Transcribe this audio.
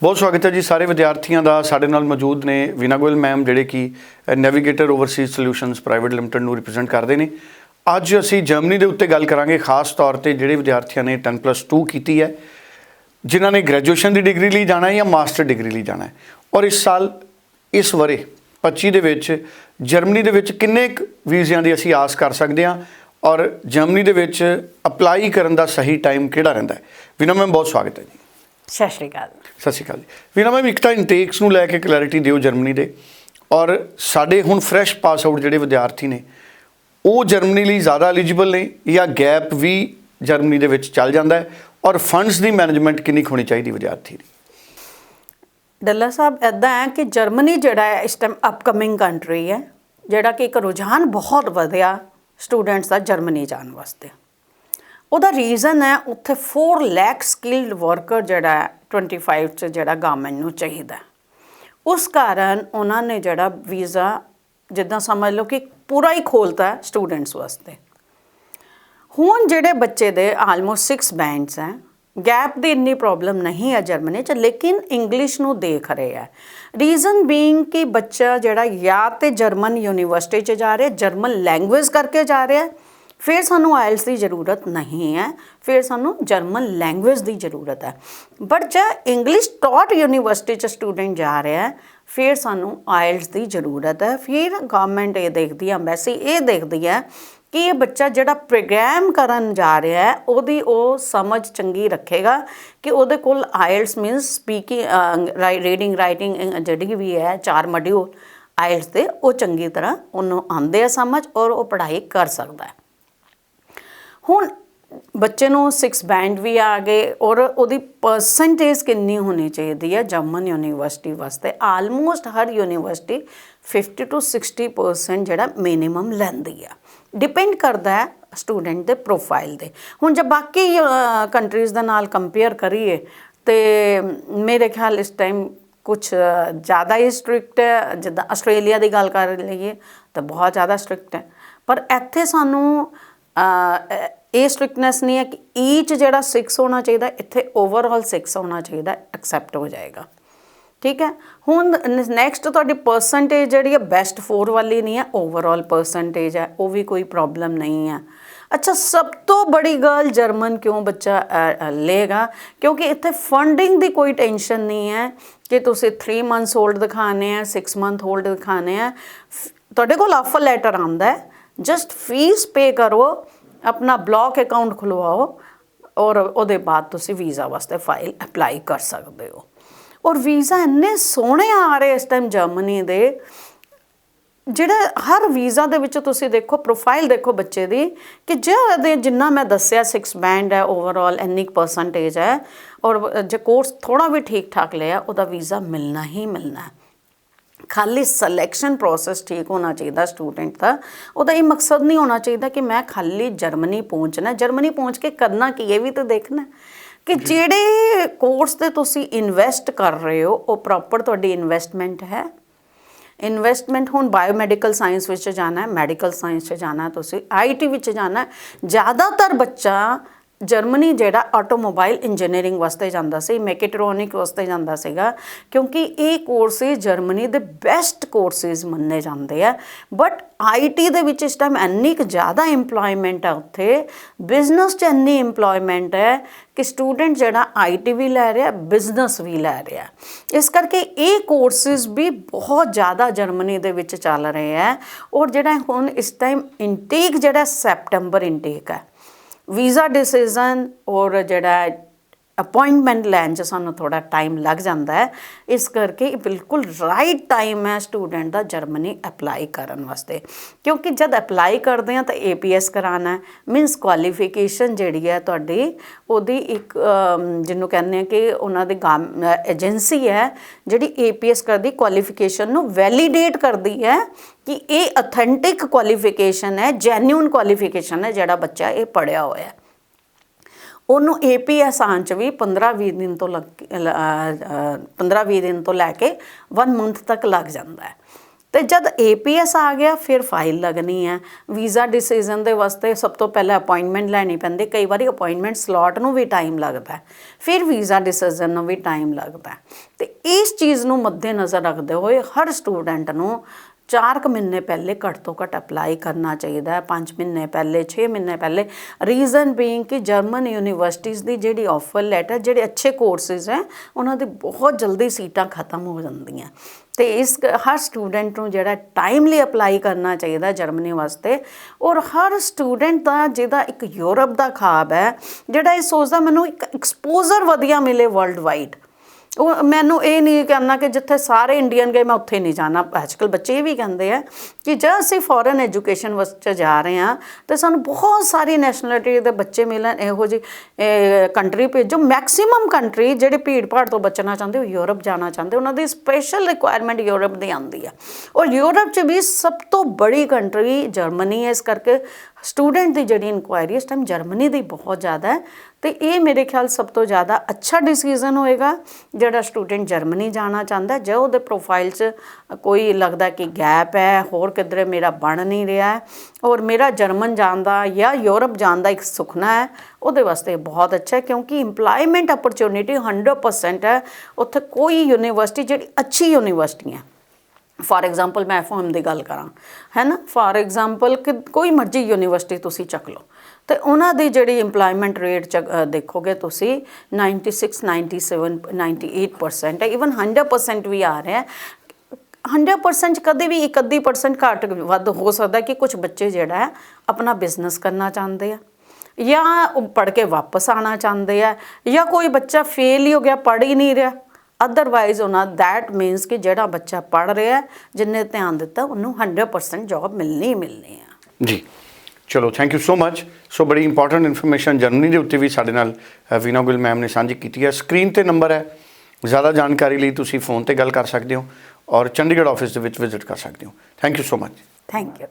ਬਹੁਤ ਸਵਾਗਤ ਹੈ ਜੀ ਸਾਰੇ ਵਿਦਿਆਰਥੀਆਂ ਦਾ ਸਾਡੇ ਨਾਲ ਮੌਜੂਦ ਨੇ ਵੀਨਾ ਗੋਇਲ ਮੈਮ, ਜਿਹੜੇ ਕਿ navigator overseas solutions private limited ਨੂੰ ਰਿਪਰੈਜ਼ੈਂਟ ਕਰਦੇ ਨੇ। ਅੱਜ ਅਸੀਂ ਜਰਮਨੀ ਦੇ ਉੱਤੇ ਗੱਲ ਕਰਾਂਗੇ, ਖਾਸ ਤੌਰ ਤੇ ਜਿਹੜੇ ਵਿਦਿਆਰਥੀਆਂ ਨੇ 10+2 ਕੀਤੀ ਹੈ, ਜਿਨ੍ਹਾਂ ਨੇ ਗ੍ਰੈਜੂਏਸ਼ਨ ਦੀ ਡਿਗਰੀ ਲਈ ਜਾਣਾ ਹੈ ਜਾਂ ਮਾਸਟਰ ਡਿਗਰੀ ਲਈ ਜਾਣਾ ਹੈ। ਔਰ ਇਸ ਸਾਲ, ਇਸ ਵਰੇ 25 ਦੇ ਵਿੱਚ ਜਰਮਨੀ ਦੇ ਵਿੱਚ ਕਿੰਨੇ ਕੁ ਵੀਜ਼ਿਆਂ ਦੀ ਅਸੀਂ ਆਸ ਕਰ ਸਕਦੇ ਹਾਂ ਔਰ ਜਰਮਨੀ ਦੇ ਵਿੱਚ ਅਪਲਾਈ ਕਰਨ ਦਾ ਸਹੀ ਟਾਈਮ ਕਿਹੜਾ ਰਹਿੰਦਾ ਹੈ? ਵੀਨਾ ਮੈਮ, ਬਹੁਤ ਸਵਾਗਤ ਹੈ ਜੀ। ਸਤਿ ਸ਼੍ਰੀ ਅਕਾਲ। ਸਤਿ ਸ਼੍ਰੀ ਅਕਾਲ ਜੀ। ਵੀਨਾ ਮੈਮ ਇੱਕ ਤਾਂ ਇਨਟੇਕਸ ਨੂੰ ਲੈ ਕੇ ਕਲੈਰਿਟੀ ਦਿਓ ਜਰਮਨੀ ਦੇ। ਔਰ ਸਾਡੇ ਹੁਣ ਫਰੈਸ਼ ਪਾਸ ਆਊਟ ਜਿਹੜੇ ਵਿਦਿਆਰਥੀ ਨੇ ਉਹ ਜਰਮਨੀ ਲਈ ਜ਼ਿਆਦਾ ਐਲੀਜੀਬਲ ਨੇ ਜਾਂ ਗੈਪ ਵੀ ਜਰਮਨੀ ਦੇ ਵਿੱਚ ਚੱਲ ਜਾਂਦਾ ਹੈ ਔਰ ਫੰਡਸ ਦੀ ਮੈਨੇਜਮੈਂਟ ਕਿੰਨੀ ਹੋਣੀ ਚਾਹੀਦੀ ਵਿਦਿਆਰਥੀ ਦੀ? ਡੱਲਾ ਸਾਹਿਬ ਐਦਾਂ ਹੈ ਕਿ ਜਰਮਨੀ ਜਿਹੜਾ ਹੈ ਇਸ ਟਾਈਮ ਅਪਕਮਿੰਗ ਕੰਟਰੀ ਹੈ ਜਿਹੜਾ ਕਿ ਇੱਕ ਰੁਝਾਨ ਬਹੁਤ ਵਧਿਆ ਸਟੂਡੈਂਟਸ ਦਾ ਜਰਮਨੀ ਜਾਣ ਵਾਸਤੇ। ਉਹਦਾ ਰੀਜ਼ਨ ਹੈ ਉੱਥੇ 4 ਲੱਖ ਸਕਿਲਡ ਵਰਕਰ ਜਿਹੜਾ ਹੈ 25 ਚ ਜਿਹੜਾ ਗਵਰਨਮੈਂਟ ਨੂੰ ਚਾਹੀਦਾ ਉਸ ਕਾਰਨ ਉਹਨਾਂ ਨੇ ਜਿਹੜਾ ਵੀਜ਼ਾ ਜਿੱਦਾਂ ਸਮਝ ਲਓ ਕਿ ਪੂਰਾ ਹੀ ਖੋਲਤਾ ਸਟੂਡੈਂਟਸ ਵਾਸਤੇ। ਹੁਣ ਜਿਹੜੇ ਬੱਚੇ ਦੇ ਆਲਮੋਸਟ 6 ਬੈਂਡਸ ਹੈ ਗੈਪ ਦੀ ਇੰਨੀ ਪ੍ਰੋਬਲਮ ਨਹੀਂ ਹੈ ਜਰਮਨੀ ਚ ਲੇਕਿਨ ਇੰਗਲਿਸ਼ ਨੂੰ ਦੇਖ ਰਹੇ ਹੈ। ਰੀਜ਼ਨ ਬੀਇੰਗ ਕਿ ਬੱਚਾ ਜਿਹੜਾ ਜਾਂ ਤੇ ਜਰਮਨ ਯੂਨੀਵਰਸਿਟੀ ਚ ਜਾ ਰਿਹਾ ਜਰਮਨ ਲੈਂਗੁਏਜ ਕਰਕੇ ਜਾ ਰਿਹਾ ਹੈ, ਫਿਰ ਸਾਨੂੰ ਆਇਲਸ ਦੀ ਜ਼ਰੂਰਤ ਨਹੀਂ ਹੈ, ਫਿਰ ਸਾਨੂੰ ਜਰਮਨ ਲੈਂਗੁਏਜ ਦੀ ਜ਼ਰੂਰਤ ਹੈ। ਬਟ ਜੇ ਇੰਗਲਿਸ਼ ਟੌਟ ਯੂਨੀਵਰਸਿਟੀ ਚ ਸਟੂਡੈਂਟ ਜਾ ਰਿਹਾ ਹੈ, ਫਿਰ ਸਾਨੂੰ ਆਇਲਸ ਦੀ ਜ਼ਰੂਰਤ ਹੈ। ਫਿਰ ਗਵਰਨਮੈਂਟ ਇਹ ਦੇਖਦੀ ਹੈ ਐਮਬੈਸੀ ਇਹ ਦੇਖਦੀ ਹੈ ਕਿ ਇਹ ਬੱਚਾ ਜਿਹੜਾ ਪ੍ਰੋਗਰਾਮ ਕਰਨ ਜਾ ਰਿਹਾ ਹੈ, ਉਹਦੀ ਉਹ ਸਮਝ ਚੰਗੀ ਰੱਖੇਗਾ ਕਿ ਉਹਦੇ ਕੋਲ IELTS means speaking reading writing ਜਿਹੜੀ ਵੀ ਹੈ, ਚਾਰ ਮੋਡਿਊਲ ਆਇਲਸ 'ਤੇ ਉਹ ਚੰਗੀ ਤਰ੍ਹਾਂ ਉਹਨੂੰ ਆਉਂਦੇ ਆ ਸਮਝ ਔਰ ਉਹ ਪੜ੍ਹਾਈ ਕਰ ਸਕਦਾ ਹੈ। ਹੁਣ ਬੱਚੇ ਨੂੰ 6 ਬੈਂਡ ਵੀ ਆ ਗਏ ਔਰ ਉਹਦੀ ਪਰਸੈਂਟੇਜ ਕਿੰਨੀ ਹੋਣੀ ਚਾਹੀਦੀ ਹੈ ਜਰਮਨ ਯੂਨੀਵਰਸਿਟੀ ਵਾਸਤੇ? ਆਲਮੋਸਟ ਹਰ ਯੂਨੀਵਰਸਿਟੀ 50 ਤੋਂ 60% ਜਿਹੜਾ ਮਿਨੀਮਮ ਲੈਂਦੀ ਆ। ਡਿਪੈਂਡ ਕਰਦਾ ਹੈ ਸਟੂਡੈਂਟ ਦੇ ਪ੍ਰੋਫਾਈਲ ਦੇ ਹੁਣ ਜੇ ਬਾਕੀ ਕੰਟਰੀਜ਼ ਦੇ ਨਾਲ ਕੰਪੇਅਰ ਕਰੀਏ ਤੇ ਮੇਰੇ ਖਿਆਲ ਇਸ ਟਾਈਮ ਕੁਝ ਜ਼ਿਆਦਾ ਹੀ ਸਟ੍ਰਿਕਟ ਹੈ। ਜਿੱਦਾਂ ਆਸਟ੍ਰੇਲੀਆ ਦੀ ਗੱਲ ਕਰ ਲਈਏ ਤਾਂ ਬਹੁਤ ਜ਼ਿਆਦਾ ਸਟ੍ਰਿਕਟ ਹੈ। ਪਰ ਇੱਥੇ ਸਾਨੂੰ ਇਹ ਸਟ੍ਰਿਕਟਨੈਸ ਨਹੀਂ ਹੈ ਕਿ ਈਚ ਜਿਹੜਾ 6 ਹੋਣਾ ਚਾਹੀਦਾ ਇੱਥੇ ਓਵਰਆਲ 6 ਹੋਣਾ ਚਾਹੀਦਾ ਐਕਸੈਪਟ ਹੋ ਜਾਏਗਾ। ਠੀਕ ਹੈ? ਹੁਣ ਨੈਕਸਟ ਤੁਹਾਡੀ ਪਰਸੈਂਟੇਜ ਜਿਹੜੀ ਹੈ ਬੈਸਟ 4 ਵਾਲੀ ਨਹੀਂ ਹੈ ਓਵਰਆਲ ਪਰਸੈਂਟੇਜ ਹੈ ਉਹ ਵੀ ਕੋਈ ਪ੍ਰੋਬਲਮ ਨਹੀਂ ਹੈ। ਅੱਛਾ ਸਭ ਤੋਂ ਬੜੀ ਗੱਲ ਜਰਮਨ ਕਿਉਂ ਬੱਚਾ ਅ, ਲਏਗਾ? ਕਿਉਂਕਿ ਇੱਥੇ ਫੰਡਿੰਗ ਦੀ ਕੋਈ ਟੈਨਸ਼ਨ ਨਹੀਂ ਹੈ ਕਿ ਤੁਸੀਂ 3 ਮੰਥਸ ਹੋਲਡ ਦਿਖਾਣੇ ਆ 6 ਮੰਥ ਹੋਲਡ ਦਿਖਾਣੇ ਆ। ਤੁਹਾਡੇ ਕੋਲ ਆਫਰ ਲੈਟਰ ਆਉਂਦਾ ਹੈ। ਜਸਟ ਫੀਸ ਪੇ ਕਰੋ। ਆਪਣਾ ਬਲੌਕ ਅਕਾਊਂਟ ਖੁਲਵਾਓ ਔਰ ਉਹਦੇ ਬਾਅਦ ਤੁਸੀਂ ਵੀਜ਼ਾ ਵਾਸਤੇ ਫਾਈਲ ਅਪਲਾਈ ਕਰ ਸਕਦੇ ਹੋ। ਔਰ ਵੀਜ਼ਾ ਇੰਨੇ ਸੋਹਣੇ ਆ ਰਹੇ ਇਸ ਟਾਈਮ ਜਰਮਨੀ ਦੇ, ਜਿਹੜਾ ਹਰ ਵੀਜ਼ਾ ਦੇ ਵਿੱਚ ਤੁਸੀਂ ਦੇਖੋ ਪ੍ਰੋਫਾਈਲ ਦੇਖੋ ਬੱਚੇ ਦੀ ਕਿ ਜਿਹਦੇ ਜਿੰਨਾ ਮੈਂ ਦੱਸਿਆ 6 ਬੈਂਡ ਹੈ ਓਵਰਆਲ ਇੰਨੀ ਪਰਸੈਂਟੇਜ ਹੈ ਔਰ ਜੇ ਕੋਰਸ ਥੋੜਾ ਵੀ ਠੀਕ ਠਾਕ ਲਿਆ, ਉਹਦਾ ਵੀਜ਼ਾ ਮਿਲਣਾ ਹੀ ਮਿਲਣਾ ਹੈ। ਖਾਲੀ ਸਿਲੈਕਸ਼ਨ ਪ੍ਰੋਸੈਸ ਠੀਕ ਹੋਣਾ ਚਾਹੀਦਾ ਸਟੂਡੈਂਟ ਦਾ। ਉਹਦਾ ਇਹ ਮਕਸਦ ਨਹੀਂ ਹੋਣਾ ਚਾਹੀਦਾ ਕਿ ਮੈਂ ਖਾਲੀ ਜਰਮਨੀ ਪਹੁੰਚਣਾ। ਜਰਮਨੀ ਪਹੁੰਚ ਕੇ ਕਰਨਾ ਕੀ ਇਹ ਵੀ ਤਾਂ ਦੇਖਣਾ। ਕਿ ਜਿਹੜੇ ਕੋਰਸ ਤੇ ਤੁਸੀਂ ਇਨਵੈਸਟ ਕਰ ਰਹੇ ਹੋ ਉਹ ਪ੍ਰੋਪਰ ਤੁਹਾਡੀ ਇਨਵੈਸਟਮੈਂਟ ਹੈ। ਇਨਵੈਸਟਮੈਂਟ ਹੁਣ ਬਾਇਓਮੈਡੀਕਲ ਸਾਇੰਸ ਵਿੱਚ ਜਾਣਾ ਹੈ ਮੈਡੀਕਲ ਸਾਇੰਸ 'ਚ ਜਾਣਾ ਹੈ ਤੁਸੀਂ ਆਈਟੀ ਵਿੱਚ ਜਾਣਾ ਹੈ। ਜ਼ਿਆਦਾਤਰ ਬੱਚਾ ਜਰਮਨੀ ਜਿਹੜਾ ਆਟੋਮੋਬਾਈਲ ਇੰਜੀਨੀਅਰਿੰਗ ਵਾਸਤੇ ਜਾਂਦਾ ਸੀ, ਮੈਕੇਟ੍ਰੋਨਿਕ ਵਾਸਤੇ ਜਾਂਦਾ ਸੀਗਾ, ਕਿਉਂਕਿ ਇਹ ਕੋਰਸਿਸ ਜਰਮਨੀ ਦੇ ਬੈਸਟ ਕੋਰਸਿਸ ਮੰਨੇ ਜਾਂਦੇ ਆ। ਬਟ ਆਈਟੀ ਦੇ ਵਿੱਚ ਇਸ ਟਾਈਮ ਇੰਨੀ ਕੁ ਜ਼ਿਆਦਾ EMPLOYMENT ਹੈ ਉੱਥੇ ਬਿਜ਼ਨਸ 'ਚ ਇੰਨੀ EMPLOYMENT ਹੈ ਕਿ ਸਟੂਡੈਂਟ ਜਿਹੜਾ ਆਈਟੀ ਵੀ ਲੈ ਰਿਹਾ ਬਿਜ਼ਨਸ ਵੀ ਲੈ ਰਿਹਾ। ਇਸ ਕਰਕੇ ਇਹ ਕੋਰਸਿਸ ਵੀ ਬਹੁਤ ਜ਼ਿਆਦਾ ਜਰਮਨੀ ਦੇ ਵਿੱਚ ਚੱਲ ਰਹੇ ਹੈ ਔਰ ਜਿਹੜਾ ਹੁਣ ਇਸ ਟਾਈਮ ਇਨਟੇਕ ਜਿਹੜਾ ਸੈਪਟੈਂਬਰ ਇਨਟੇਕ ਹੈ ਵੀਜ਼ਾ ਡਿਸੀਜਨ ਔਰ ਜਿਹੜਾ ਅਪਾਇੰਟਮੈਂਟ ਲੈਣ 'ਚ ਸਾਨੂੰ ਥੋੜਾ ਟਾਈਮ ਲੱਗ ਜਾਂਦਾ ਹੈ। ਇਸ ਕਰਕੇ ਇਹ ਬਿਲਕੁਲ ਰਾਈਟ ਟਾਈਮ ਹੈ ਸਟੂਡੈਂਟ ਦਾ ਜਰਮਨੀ ਅਪਲਾਈ ਕਰਨ ਵਾਸਤੇ। ਕਿਉਂਕਿ ਜਦ ਅਪਲਾਈ ਕਰਦੇ ਆ ਤਾਂ ਏਪੀਐਸ ਕਰਾਣਾ ਹੈ। ਮੀਨਸ ਕੁਆਲੀਫਿਕੇਸ਼ਨ ਜਿਹੜੀ ਹੈ ਤੁਹਾਡੀ, ਉਹਦੀ ਇੱਕ ਜਿਹਨੂੰ ਕਹਿੰਦੇ ਆ ਕਿ ਉਹਨਾਂ ਦੀ ਏਜੰਸੀ ਹੈ, ਜਿਹੜੀ ਏਪੀਐਸ ਕਰਦੀ ਕੁਆਲੀਫਿਕੇਸ਼ਨ ਨੂੰ ਵੈਲੀਡੇਟ ਕਰਦੀ ਹੈ ਕਿ ਇਹ ਅਥੈਂਟਿਕ ਕੁਆਲੀਫਿਕੇਸ਼ਨ ਹੈ ਜੈਨੂਇਨ ਕੁਆਲੀਫਿਕੇਸ਼ਨ ਹੈ ਜਿਹੜਾ ਬੱਚਾ ਇਹ ਪੜਿਆ ਹੋਇਆ ਹੈ। ਉਹਨੂੰ ਏਪੀਐਸ ਆਉਣ ਚ ਵੀ 15-20 ਦਿਨ ਤੋਂ 15-20 ਦਿਨ ਤੋਂ ਲੈ ਕੇ 1 ਮੰਥ ਤੱਕ ਲੱਗ ਜਾਂਦਾ ਹੈ। ਤੇ ਜਦ APS ਆ ਗਿਆ, ਫਿਰ ਫਾਈਲ ਲੱਗਣੀ ਹੈ। ਵੀਜ਼ਾ ਡਿਸੀਜਨ ਦੇ ਵਾਸਤੇ ਸਭ ਤੋਂ ਪਹਿਲਾਂ ਅਪਾਇੰਟਮੈਂਟ ਲੈਣੀ ਪੈਂਦੀ ਕਈ ਵਾਰੀ ਅਪਾਇੰਟਮੈਂਟ ਸਲੋਟ ਨੂੰ ਵੀ ਟਾਈਮ ਲੱਗਦਾ ਫਿਰ ਵੀਜ਼ਾ ਡਿਸੀਜਨ ਨੂੰ ਵੀ ਟਾਈਮ ਲੱਗਦਾ ਹੈ। ਤੇ ਇਸ ਚੀਜ਼ ਨੂੰ ਮੱਦੇ ਨਜ਼ਰ ਰੱਖਦੇ ਹੋਏ ਹਰ ਸਟੂਡੈਂਟ ਨੂੰ ਚਾਰ ਕੁ ਮਹੀਨੇ ਪਹਿਲੇ ਘੱਟ ਤੋਂ ਘੱਟ ਅਪਲਾਈ ਕਰਨਾ ਚਾਹੀਦਾ ਹੈ। 5 ਮਹੀਨੇ ਪਹਿਲੇ 6 ਮਹੀਨੇ ਪਹਿਲੇ। ਰੀਜ਼ਨ ਬੀਇੰਗ ਕਿ ਜਰਮਨ ਯੂਨੀਵਰਸਿਟੀਜ਼ ਦੀ ਜਿਹੜੀ ਆਫਰ ਲੈਟਰ ਜਿਹੜੇ ਅੱਛੇ ਕੋਰਸਿਸ ਹੈ, ਉਹਨਾਂ ਦੀ ਬਹੁਤ ਜਲਦੀ ਸੀਟਾਂ ਖਤਮ ਹੋ ਜਾਂਦੀਆਂ। ਤੇ ਇਸ ਹਰ ਸਟੂਡੈਂਟ ਨੂੰ ਜਿਹੜਾ ਟਾਈਮਲੀ ਅਪਲਾਈ ਕਰਨਾ ਚਾਹੀਦਾ ਜਰਮਨੀ ਵਾਸਤੇ। ਔਰ ਹਰ ਸਟੂਡੈਂਟ ਦਾ, ਜਿਹਦਾ ਇੱਕ ਯੂਰਪ ਦਾ ਖਾਬ ਹੈ, ਜਿਹੜਾ ਇਹ ਸੋਚਦਾ ਮੈਨੂੰ ਇੱਕ ਐਕਸਪੋਜ਼ਰ ਵਧੀਆ ਮਿਲੇ ਵਰਲਡ ਵਾਈਡ ਉਹ ਮੈਨੂੰ ਇਹ ਨਹੀਂ ਕਰਨਾ ਕਿ ਜਿੱਥੇ ਸਾਰੇ ਇੰਡੀਅਨ ਗਏ, ਮੈਂ ਉੱਥੇ ਨਹੀਂ ਜਾਣਾ। ਅੱਜਕੱਲ ਬੱਚੇ ਇਹ ਵੀ ਕਹਿੰਦੇ ਆ ਕਿ ਜੇ ਅਸੀਂ ਫੋਰਨ ਐਜੂਕੇਸ਼ਨ ਵਾਸਤੇ ਜਾ ਰਹੇ ਹਾਂ, ਤੇ ਸਾਨੂੰ ਬਹੁਤ ਸਾਰੀ ਨੈਸ਼ਨੈਲਿਟੀ ਦੇ ਬੱਚੇ ਮਿਲਣ। ਇਹੋ ਜਿਹੀ ਕੰਟਰੀ ਭੇਜੋ। ਮੈਕਸਿਮਮ ਕੰਟਰੀ ਜਿਹੜੇ ਭੀੜ ਭਾੜ ਤੋਂ ਬਚਣਾ ਚਾਹੁੰਦੇ, ਉਹ ਯੂਰਪ ਜਾਣਾ ਚਾਹੁੰਦੇ। ਉਹਨਾਂ ਦੀ ਸਪੈਸ਼ਲ ਰਿਕੁਆਇਰਮੈਂਟ ਯੂਰਪ ਦੀ ਆਉਂਦੀ ਆ। ਔਰ ਯੂਰਪ 'ਚ ਵੀ ਸਭ ਤੋਂ ਬੜੀ ਕੰਟਰੀ ਜਰਮਨੀ ਹੈ। ਇਸ ਕਰਕੇ ਸਟੂਡੈਂਟ ਦੀ ਜਿਹੜੀ ਇਨਕੁਆਇਰੀ ਇਸ ਟਾਈਮ ਜਰਮਨੀ ਦੀ ਬਹੁਤ ਜ਼ਿਆਦਾ ਹੈ। ਤੇ ਇਹ ਮੇਰੇ ਖਿਆਲ ਸਭ ਤੋਂ ਜ਼ਿਆਦਾ ਅੱਛਾ ਡਿਸੀਜਨ ਹੋਏਗਾ, ਜਿਹੜਾ ਸਟੂਡੈਂਟ ਜਰਮਨੀ ਜਾਣਾ ਚਾਹੁੰਦਾ ਜੇ ਉਹਦੇ ਪ੍ਰੋਫਾਈਲ 'ਚ ਕੋਈ ਲੱਗਦਾ ਕਿ ਗੈਪ ਹੈ, ਹੋਰ ਕਿਧਰੇ ਮੇਰਾ ਬਣ ਨਹੀਂ ਰਿਹਾ ਔਰ ਮੇਰਾ ਜਰਮਨ ਜਾਣ ਦਾ ਜਾਂ ਯੂਰਪ ਜਾਣ ਦਾ ਇੱਕ ਸੁਪਨਾ ਹੈ, ਉਹਦੇ ਵਾਸਤੇ ਬਹੁਤ ਅੱਛਾ ਹੈ, ਕਿਉਂਕਿ EMPLOYMENT ਅਪਰਚੂਨਿਟੀ 100% ਹੈ, ਉੱਥੇ ਕੋਈ ਯੂਨੀਵਰਸਿਟੀ ਜਿਹੜੀ ਅੱਛੀ ਯੂਨੀਵਰਸਿਟੀ ਹੈ ਫਾਰ ਐਗਜ਼ਾਮਪਲ ਮੈਂ ਐਫਐਮ ਦੀ ਗੱਲ ਕਰਾਂ, ਹੈ ਨਾ? ਫਾਰ ਐਗਜ਼ਾਮਪਲ ਕਿ ਕੋਈ ਮਰਜ਼ੀ ਯੂਨੀਵਰਸਿਟੀ ਤੁਸੀਂ ਚੱਕ ਲਓ। ਤੇ ਉਹਨਾਂ ਦੀ ਜਿਹੜੀ EMPLOYMENT ਰੇਟ ਦੇਖੋਗੇ ਤੁਸੀਂ 96 97 98% ਹੈ ਇਵਨ 100% ਵੀ ਆ ਰਿਹਾ ਹੈ। 100% ਕਦੇ ਵੀ ਇੱਕ ਅੱਧੀ ਪਰਸੈਂਟ ਘੱਟ ਵੱਧ ਹੋ ਸਕਦਾ ਕਿ ਕੁਝ ਬੱਚੇ ਜਿਹੜਾ ਹੈ, ਆਪਣਾ ਬਿਜ਼ਨਸ ਕਰਨਾ ਚਾਹੁੰਦੇ ਆ। ਜਾਂ ਉਹ ਪੜ੍ਹ ਕੇ ਵਾਪਸ ਆਣਾ ਚਾਹੁੰਦੇ ਆ, ਜਾਂ ਕੋਈ ਬੱਚਾ ਫੇਲ ਹੀ ਹੋ ਗਿਆ, ਪੜ੍ਹ ਹੀ ਨਹੀਂ ਰਿਹਾ। ਅਦਰਵਾਈਜ਼ ਉਹਨਾਂ ਦੈਟ ਮੀਨਸ ਕਿ ਜਿਹੜਾ ਬੱਚਾ ਪੜ੍ਹ ਰਿਹਾ ਜਿੰਨੇ ਧਿਆਨ ਦਿੱਤਾ ਉਹਨੂੰ 100% ਜੌਬ ਮਿਲਣੀ ਮਿਲਣੀ ਆ। ਜੀ। ਚਲੋ ਥੈਂਕ ਯੂ ਸੋ ਮੱਚ ਸੋ ਬੜੀ ਇੰਪੋਰਟੈਂਟ ਇਨਫੋਰਮੇਸ਼ਨ ਜਰਮਨੀ ਦੇ ਉੱਤੇ ਵੀ ਸਾਡੇ ਨਾਲ ਵੀਨਾ ਗੁਲ ਮੈਮ ਨੇ ਸਾਂਝੀ ਕੀਤੀ ਹੈ। ਸਕਰੀਨ ਤੇ ਨੰਬਰ ਹੈ। ਜ਼ਿਆਦਾ ਜਾਣਕਾਰੀ ਲਈ ਤੁਸੀਂ ਫੋਨ ਤੇ ਗੱਲ ਕਰ ਸਕਦੇ ਹੋ ਔਰ ਚੰਡੀਗੜ੍ਹ ਆਫਿਸ ਦੇ ਵਿੱਚ ਵਿਜ਼ਿਟ ਕਰ ਸਕਦੇ ਹੋ। Thank you so much thank you